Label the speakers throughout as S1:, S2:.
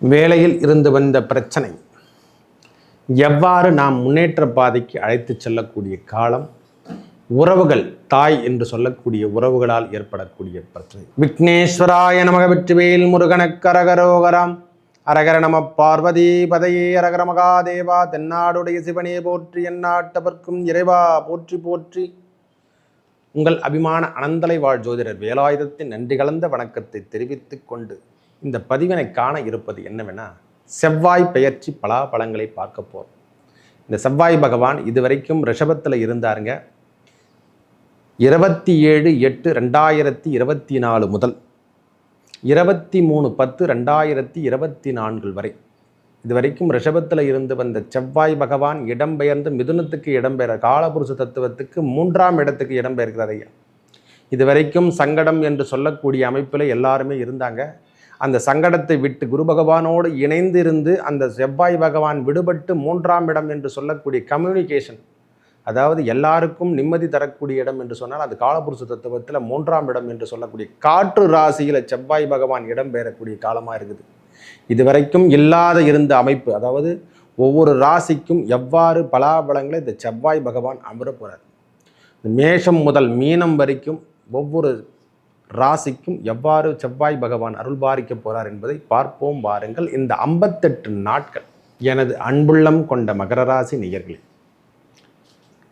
S1: வேலையில் இருந்து வந்த பிரச்சனை. எவ்வாறு நாம் முன்னேற்ற பாதைக்கு அழைத்து செல்லக்கூடிய காலம் உறவுகள் தாய் என்று சொல்லக்கூடிய உறவுகளால் ஏற்படக்கூடிய பிரச்சனை. விக்னேஸ்வராய நமக வெற்றிவேல் முருகனக்கரகரோகராம் அரகர நம பார்வதி பதையே அரகர மகாதேவா தென்னாடுடைய சிவனே போற்றி எந்நாட்டவர்க்கும் இறைவா போற்றி போற்றி. உங்கள் அபிமான அனந்தலை வாழ் ஜோதிடர் வேலாயுதத்தின் நன்றி கலந்த வணக்கத்தை தெரிவித்துக் கொண்டு இந்த பதிவினை காண இருப்பது என்னவென்னா செவ்வாய் பெயர்ச்சி பலாபலங்களை பார்க்க போகிறோம் இந்த செவ்வாய் பகவான் இதுவரைக்கும் ரிஷபத்தில் இருந்தாருங்க. இருபத்தி ஏழு எட்டு ரெண்டாயிரத்தி இருபத்தி நாலு முதல் இருபத்தி மூணு பத்து ரெண்டாயிரத்தி இருபத்தி நான்கு வரை. இது வரைக்கும் ரிஷபத்தில் இருந்து வந்த செவ்வாய் பகவான் இடம்பெயர்ந்து மிதுனத்துக்கு இடம்பெயர் காலபுருஷ தத்துவத்துக்கு மூன்றாம் இடத்துக்கு இடம்பெயர்கிறார் ஐயா. சங்கடம் என்று சொல்லக்கூடிய அமைப்பில் எல்லாருமே இருந்தாங்க. அந்த சங்கடத்தை விட்டு குரு பகவானோடு இணைந்திருந்து அந்த செவ்வாய் பகவான் விடுபட்டு மூன்றாம் இடம் என்று சொல்லக்கூடிய கம்யூனிகேஷன் அதாவது எல்லாருக்கும் நிம்மதி தரக்கூடிய இடம் என்று சொன்னால் அது காலபுருஷ தத்துவத்தில் மூன்றாம் இடம் என்று சொல்லக்கூடிய காற்று ராசியில் செவ்வாய் பகவான் இடம் பெறக்கூடிய காலமாக இருக்குது. இதுவரைக்கும் இல்லாத இருந்த அமைப்பு அதாவது ஒவ்வொரு ராசிக்கும் எவ்வாறு பலாபலங்களை இந்த செவ்வாய் பகவான் அமர போகிறார் மேஷம் முதல் மீனம் வரைக்கும் ஒவ்வொரு ராசிக்கும் எவ்வாறு செவ்வாய் பகவான் அருள் பாரிக்க போகிறார் என்பதை பார்ப்போம். வாருங்கள். இந்த ஐம்பத்தெட்டு நாட்கள் எனது அன்புள்ளம் கொண்ட மகர ராசி நேயர்களே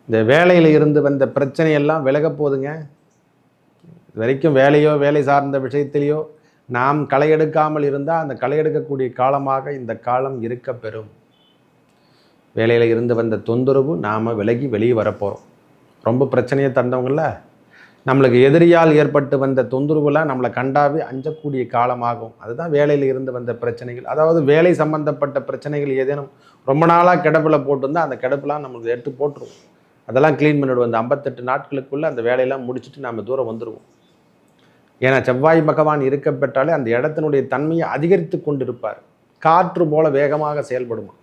S1: இந்த வேலையில் இருந்து வந்த பிரச்சனையெல்லாம் விலகப் போகுதுங்க இது வரைக்கும் வேலையோ வேலை சார்ந்த விஷயத்திலேயோ நாம் களை எடுக்காமல் இருந்தால் அந்த களை எடுக்கக்கூடிய காலமாக இந்த காலம் இருக்க பெறும். வேலையில் இருந்து வந்த தொந்தரவு நாம் விலகி வெளியே வரப்போகிறோம் ரொம்ப பிரச்சனையை தந்தவங்கள நம்மளுக்கு எதிரியால் ஏற்பட்டு வந்த தொந்தரவுலாம் நம்மளை கண்டாவே அஞ்சக்கூடிய காலமாகும். அதுதான் வேலையில் இருந்து வந்த பிரச்சனைகள். அதாவது வேலை சம்பந்தப்பட்ட பிரச்சனைகள் ஏதேனும் ரொம்ப நாளாக கிடப்பில் போட்டிருந்தால் அந்த கிடப்புலாம் நம்மளுக்கு எடுத்து போட்டுருவோம். அதெல்லாம் க்ளீன் பண்ணிவிடுவோம் அந்த ஐம்பத்தெட்டு நாட்களுக்குள்ளே அந்த வேலையெல்லாம் முடிச்சுட்டு நம்ம தூரம் வந்துடுவோம் ஏன்னா செவ்வாய் பகவான் இருக்க பெற்றாலே அந்த இடத்தினுடைய தன்மையை அதிகரித்து கொண்டிருப்பார். காற்று போல வேகமாக செயல்படுமா?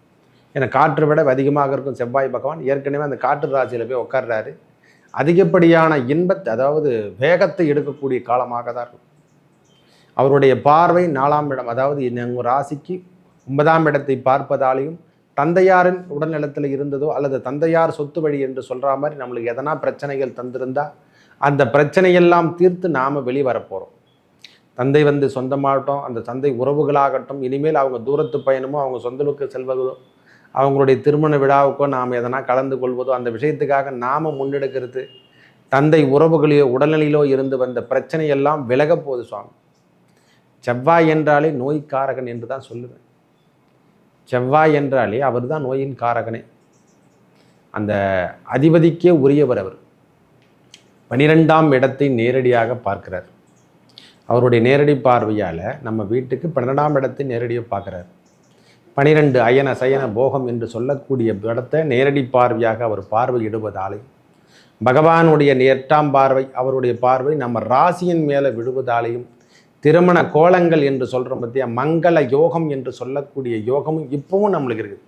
S1: ஏன்னா காற்று விட அதிகமாக இருக்கும் செவ்வாய் பகவான். ஏற்கனவே அந்த காற்று ராசியில் போய் உட்கார்றாரு அதிகப்படியான இன்பத்தை அதாவது வேகத்தை எடுக்கக்கூடிய காலமாக தான் இருக்கும். அவருடைய பார்வை நாலாம் இடம் அதாவது எங்கள் ராசிக்கு ஒன்பதாம் இடத்தை பார்ப்பதாலையும் தந்தையாரின் உடல்நலத்தில் இருந்ததோ அல்லது தந்தையார் சொத்து வழி என்று சொல்கிற மாதிரி நம்மளுக்கு எதனா பிரச்சனைகள் தந்திருந்தா அந்த பிரச்சனையெல்லாம் தீர்த்து நாம் வெளிவரப்போகிறோம் தந்தை வந்து சொந்தமாகட்டும் அந்த தந்தை உறவுகளாகட்டும் இனிமேல் அவங்க தூரத்து பயணமோ அவங்க சொந்தலுக்கு செல்வதோ அவங்களுடைய திருமண விழாவுக்கோ நாம் எதனா கலந்து கொள்வதோ அந்த விஷயத்துக்காக நாம் முன்னெடுக்கிறது. தந்தை உறவுகளிலோ உடல்நிலையிலோ இருந்து வந்த பிரச்சனையெல்லாம் விலகப்போகுது சுவாமி. செவ்வாய் என்றாலே நோய்க்காரகன் என்று தான் சொல்லுவேன். செவ்வாய் என்றாலே அவர் தான் நோயின் காரகனே. அந்த அதிபதிக்கே உரியவர் அவர். பனிரெண்டாம் இடத்தை நேரடியாக பார்க்கிறார். அவருடைய நேரடி பார்வையால் நம்ம வீட்டுக்கு பன்னெண்டாம் இடத்தை நேரடியாக பார்க்குறாரு. பனிரெண்டு அயன சயன போகம் என்று சொல்லக்கூடிய இடத்தை நேரடி பார்வையாக அவர் பார்வையிடுவதாலே பகவானுடைய எட்டாம் பார்வை அவருடைய பார்வை நம்ம ராசியின் மேலே விடுவதாலேயும் திருமண கோலங்கள் என்று சொல்கிறோம் பற்றியா மங்கள யோகம் என்று சொல்லக்கூடிய யோகமும் இப்பவும் நம்மளுக்கு இருக்குது.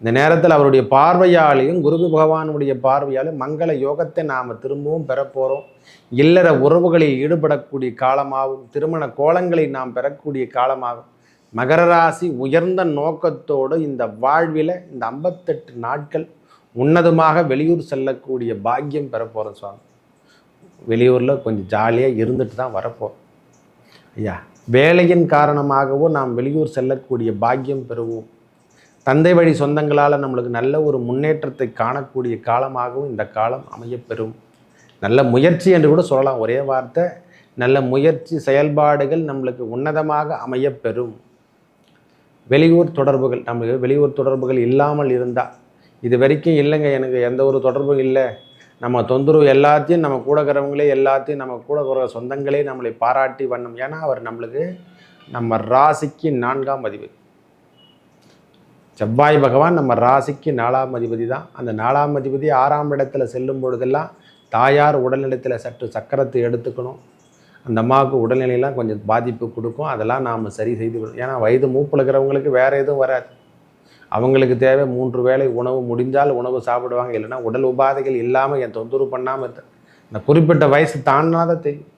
S1: இந்த நேரத்தில் அவருடைய பார்வையாலையும் குரு பகவானுடைய பார்வையாலும் மங்கள யோகத்தை நாம் திரும்பவும் பெறப்போகிறோம் இல்லற உறவுகளில் ஈடுபடக்கூடிய காலமாகும் திருமண கோலங்களை நாம் பெறக்கூடிய காலமாகும் மகர ராசி உயர்ந்த நோக்கத்தோடு இந்த வாழ்வில் இந்த ஐம்பத்தெட்டு நாட்கள் உன்னதமாக வெளியூர் செல்லக்கூடிய பாக்கியம் பெறப்போகிறோம் சுவாமி. வெளியூரில் கொஞ்சம் ஜாலியாக இருந்துட்டு தான் வரப்போகிறோம் ஐயா வேலையின் காரணமாகவும் நாம் வெளியூர் செல்லக்கூடிய பாக்கியம் பெறுவோம். தந்தை வழி சொந்தங்களால் நம்மளுக்கு நல்ல ஒரு முன்னேற்றத்தை காணக்கூடிய காலமாகவும் இந்த காலம் அமையப்பெறும். நல்ல முயற்சி என்று கூட சொல்லலாம். ஒரே வார்த்தை நல்ல முயற்சி செயல்பாடுகள் நம்மளுக்கு உன்னதமாக அமையப்பெறும். வெளியூர் தொடர்புகள் நம்மளுக்கு வெளியூர் தொடர்புகள் இல்லாமல் இருந்தால் இது வரைக்கும் இல்லைங்க எனக்கு எந்த ஒரு தொடர்பும் இல்லை. நம்ம தொந்தரவு எல்லாத்தையும் நம்ம கூட இருக்கிறவங்களே எல்லாத்தையும் நம்ம கூட இருக்கிற சொந்தங்களே நம்மளை பாராட்டி வண்ணம். ஏன்னா அவர் நம்மளுக்கு நம்ம ராசிக்கு நான்காம் அதிபதி. செவ்வாய் பகவான் நம்ம ராசிக்கு நாலாம் அதிபதி தான். அந்த நாலாம் அதிபதி ஆறாம் இடத்துல செல்லும் பொழுதெல்லாம் தாயார் உடல்நிலத்தில் சற்று சக்கரத்தை எடுத்துக்கணும். அந்த அம்மாவுக்கு உடல்நிலையெல்லாம் கொஞ்சம் பாதிப்பு கொடுக்கும். அதெல்லாம் நாம் சரி செய்து ஏன்னா வயது மூப்பில் இருக்கிறவங்களுக்கு வேறு எதுவும் வராது. அவங்களுக்கு தேவை மூன்று வேளை உணவு முடிஞ்சால் உணவு சாப்பிடுவாங்க. இல்லைன்னா உடல் உபாதைகள் இல்லாமல் என் தொந்தரவு பண்ணாமல் இருந்த அந்த குறிப்பிட்ட வயசு தாண்டாத தெரியும்.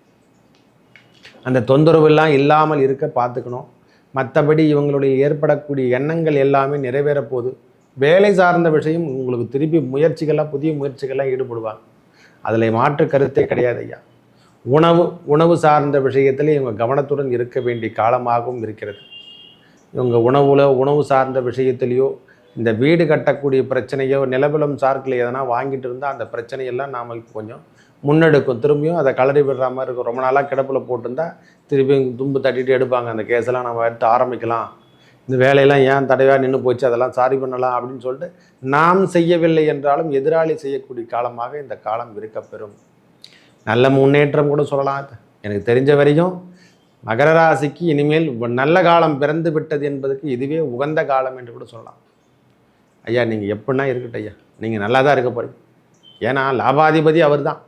S1: அந்த தொந்தரவுலாம் இல்லாமல் இருக்க பார்த்துக்கணும். மற்றபடி இவங்களுடைய ஏற்படக்கூடிய எண்ணங்கள் எல்லாமே நிறைவேறப்போகுது வேலை சார்ந்த விஷயம் உங்களுக்கு திருப்பி முயற்சிகள்லாம் புதிய முயற்சிகள்லாம் ஈடுபடுவாங்க. அதில் மாற்று கருத்தே கிடையாது ஐயா. உணவு உணவு சார்ந்த விஷயத்தில் இவங்க கவனத்துடன் இருக்க வேண்டிய காலமாகவும் இருக்கிறது. இவங்க உணவுல உணவு சார்ந்த விஷயத்திலையோ இந்த வீடு கட்டக்கூடிய பிரச்சனையோ நிலவிலம் சார்க்கில் எதனா வாங்கிட்டு இருந்தால் அந்த பிரச்சனையெல்லாம் நாம் இப்போ கொஞ்சம் முன்னெடுக்கும். திரும்பியும் அதை கலரி விடுற மாதிரி இருக்கும். ரொம்ப நாளாக கிடப்பில் போட்டிருந்தா திருப்பியும் தும்பு தட்டிட்டு எடுப்பாங்க. அந்த கேஸெல்லாம் நம்ம எடுத்து ஆரம்பிக்கலாம். இந்த வேலையெல்லாம் ஏன் தடையாக நின்று போச்சு? அதெல்லாம் சாரி பண்ணலாம் அப்படின்னு சொல்லிட்டு நாம் செய்யவில்லை என்றாலும் எதிராளி செய்யக்கூடிய காலமாக இந்த காலம் இருக்கப்பெறும். நல்ல முன்னேற்றம் கூட சொல்லலாம். எனக்கு தெரிஞ்ச வரையும் மகர ராசிக்கு இனிமேல் நல்ல காலம் பிறந்து விட்டது என்பதற்கு இதுவே உகந்த காலம் என்று கூட சொல்லலாம். ஐயா நீங்கள் எப்படின்னா இருக்கட்டும் ஐயா. நீங்கள் நல்லா தான் இருக்க போறீங்க. ஏன்னா லாபாதிபதி அவர் தான்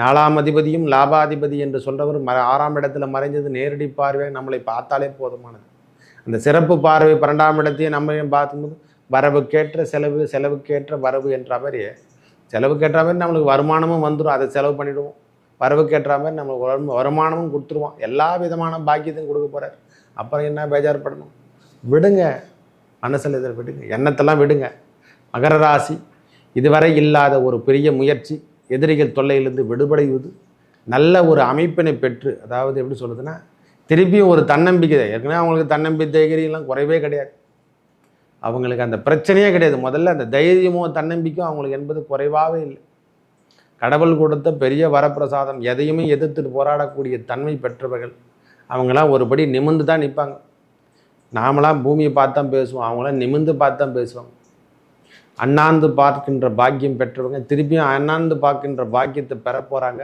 S1: நாலாம் அதிபதியும் லாபாதிபதி என்று சொல்றவர் ம ஆறாம் இடத்துல மறைஞ்சது நேரடி பார்வை நம்மளை பார்த்தாலே போதுமானது. அந்த சிறப்பு பார்வை பன்னெண்டாம் இடத்தையும் நம்ம பார்க்கும்போது வரவுக்கேற்ற செலவு செலவுக்கேற்ற வரவு என்ற மாதிரி செலவுக்கேற்ற மாதிரி நம்மளுக்கு வருமானமும் வந்துடும் அதை செலவு பண்ணிவிடுவோம் வரவுக்கேற்ற மாதிரி நம்மளுக்கு வரும் வருமானமும் கொடுத்துருவோம். எல்லா விதமான பாக்கியத்தையும் கொடுக்க போகிறார் அப்புறம் என்ன பேஜார்படணும் விடுங்க. மனசில் இதில் விடுங்க. எண்ணத்தெல்லாம் விடுங்க. மகர ராசி இதுவரை இல்லாத ஒரு பெரிய முயற்சி எதிரிகள் தொல்லையிலிருந்து விடுபடைவது நல்ல ஒரு அமைப்பினை பெற்று அதாவது எப்படி சொல்லுதுன்னா திருப்பியும் ஒரு தன்னம்பிக்கை. ஏற்கனவே அவங்களுக்கு தன்னம்பிக்கை தைகரியெல்லாம் குறைவே கிடையாது. அவங்களுக்கு அந்த பிரச்சனையே கிடையாது. முதல்ல அந்த தைரியமோ தன்னம்பிக்கையும் அவங்களுக்கு என்பது குறைவாகவே இல்லை. கடவுள் கொடுத்த பெரிய வரப்பிரசாதம் எதையுமே எதிர்த்துட்டு போராடக்கூடிய தன்மை பெற்றவர்கள் அவங்களாம் ஒருபடி நிமிர்ந்து தான் நிற்பாங்க. நாமளாம் பூமியை பார்த்து தான் பேசுவோம் அவங்களாம் நிமிர்ந்து பார்த்து தான் பேசுவாங்க. அண்ணாந்து பார்க்கின்ற பாக்கியம் பெற்றவங்க திருப்பியும் அண்ணாந்து பார்க்கின்ற பாக்கியத்தை பெற போகிறாங்க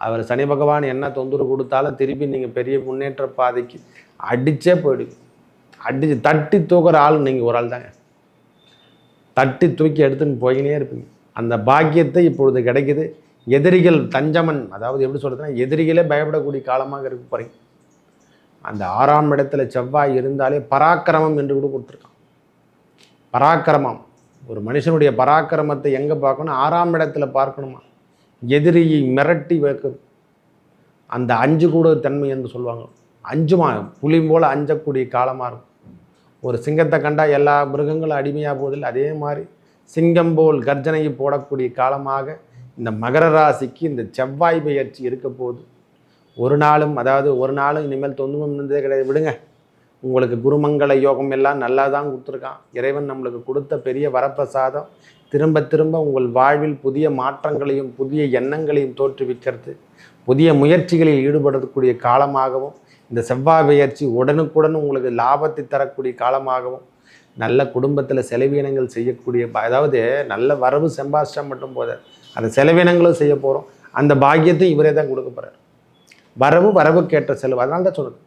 S1: அவர் சனி பகவான் என்ன தொந்தரவு கொடுத்தாலும் திருப்பி நீங்கள் பெரிய முன்னேற்ற பாதைக்கு அடித்தே போயிடுவீங்க. அடிச்சு தட்டி தூக்குற ஆள் நீங்கள் ஒரு ஆள் தாங்க. தட்டி தூக்கி எடுத்துன்னு போயினே இருப்பீங்க. அந்த பாக்கியத்தை இப்பொழுது கிடைக்குது. எதிரிகள் தஞ்சமன் அதாவது எப்படி சொல்கிறதுனா எதிரிகளே பயப்படக்கூடிய காலமாக இருக்க போகிறீங்க அந்த ஆறாம் இடத்துல செவ்வாய் இருந்தாலே பராக்கிரமம் என்று கூட கொடுத்துருக்கான். பராக்கிரமம். ஒரு மனுஷனுடைய பராக்கிரமத்தை எங்கே பார்க்கணும்? ஆறாம் இடத்துல பார்க்கணுமா? எதிரியை மிரட்டி வைக்கும். அந்த அஞ்சு கூட தன்மை என்று சொல்லுவாங்க. அஞ்சுமா? புலி போல் அஞ்சக்கூடிய காலமாக இருக்கும். ஒரு சிங்கத்தை கண்டால் எல்லா மிருகங்களும் அடிமையாக போதில்லை அதே மாதிரி சிங்கம் போல் கர்ஜனையை போடக்கூடிய காலமாக இந்த மகர ராசிக்கு இந்த செவ்வாய் பெயர்ச்சி இருக்க போகுது. ஒரு நாளும் அதாவது ஒரு நாளும் இனிமேல் தொந்தமும் இருந்ததே கிடையாது. விடுங்க. உங்களுக்கு குருமங்கள யோகம் எல்லாம் நல்லா தான் கொடுத்துருக்கான். இறைவன் நம்மளுக்கு கொடுத்த பெரிய வரப்பிரசாதம். திரும்ப திரும்ப உங்கள் வாழ்வில் புதிய மாற்றங்களையும் புதிய எண்ணங்களையும் தோற்றுவிக்கிறது. புதிய முயற்சிகளில் ஈடுபடக்கூடிய காலமாகவும் இந்த செவ்வாய் பெயர்ச்சி உடனுக்குடன் உங்களுக்கு லாபத்தை தரக்கூடிய காலமாகவும் நல்ல குடும்பத்தில் செலவினங்கள் செய்யக்கூடிய ப- அதாவது நல்ல வரவு செம்பாஷ்டம் மட்டும் போத அந்த செலவினங்களும் செய்ய போகிறோம் அந்த பாக்கியத்தை இவரே தான் கொடுக்க போகிறார் வரவு வரவுக்கேற்ற செலவு. அதனால தான் சொல்லுது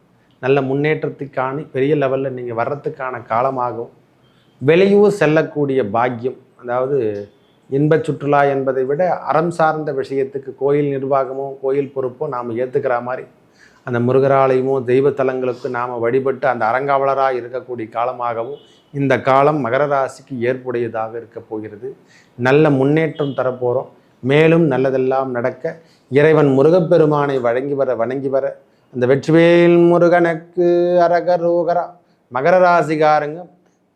S1: நல்ல முன்னேற்றத்துக்கான பெரிய லெவலில் நீங்கள் வர்றதுக்கான காலமாகவும் வெளியூர் செல்லக்கூடிய பாக்கியம் அதாவது இன்பச் சுற்றுலா என்பதை விட அறம் சார்ந்த விஷயத்துக்கு கோயில் நிர்வாகமோ கோயில் பொறுப்போ நாம் ஏற்றுக்கிற மாதிரி அந்த முருகராலயமும் தெய்வ தலங்களுக்கு நாம் வழிபட்டு அந்த அறங்காவலராக இருக்கக்கூடிய காலமாகவும் இந்த காலம் மகர ராசிக்கு ஏற்புடையதாக இருக்க போகிறது. நல்ல முன்னேற்றம் தரப்போகிறோம் மேலும் நல்லதெல்லாம் நடக்க இறைவன் முருகப்பெருமானை வழங்கி வர வணங்கி வர அந்த வெற்றிவேல் முருகனுக்கு அரகரோகரா மகர ராசிகாரங்க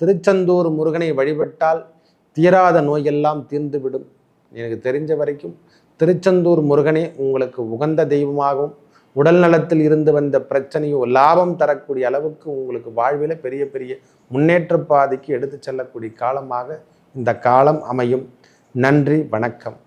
S1: திருச்செந்தூர் முருகனை வழிபட்டால் தீராத நோயெல்லாம் தீர்ந்துவிடும். எனக்கு தெரிஞ்ச வரைக்கும் திருச்செந்தூர் முருகனே உங்களுக்கு உகந்த தெய்வமாகவும் உடல் நலத்தில் இருந்து வந்த பிரச்சனையோ லாபம் தரக்கூடிய அளவுக்கு உங்களுக்கு வாழ்வில் பெரிய பெரிய முன்னேற்ற பாதைக்கு எடுத்து செல்லக்கூடிய காலமாக இந்த காலம் அமையும். நன்றி வணக்கம்.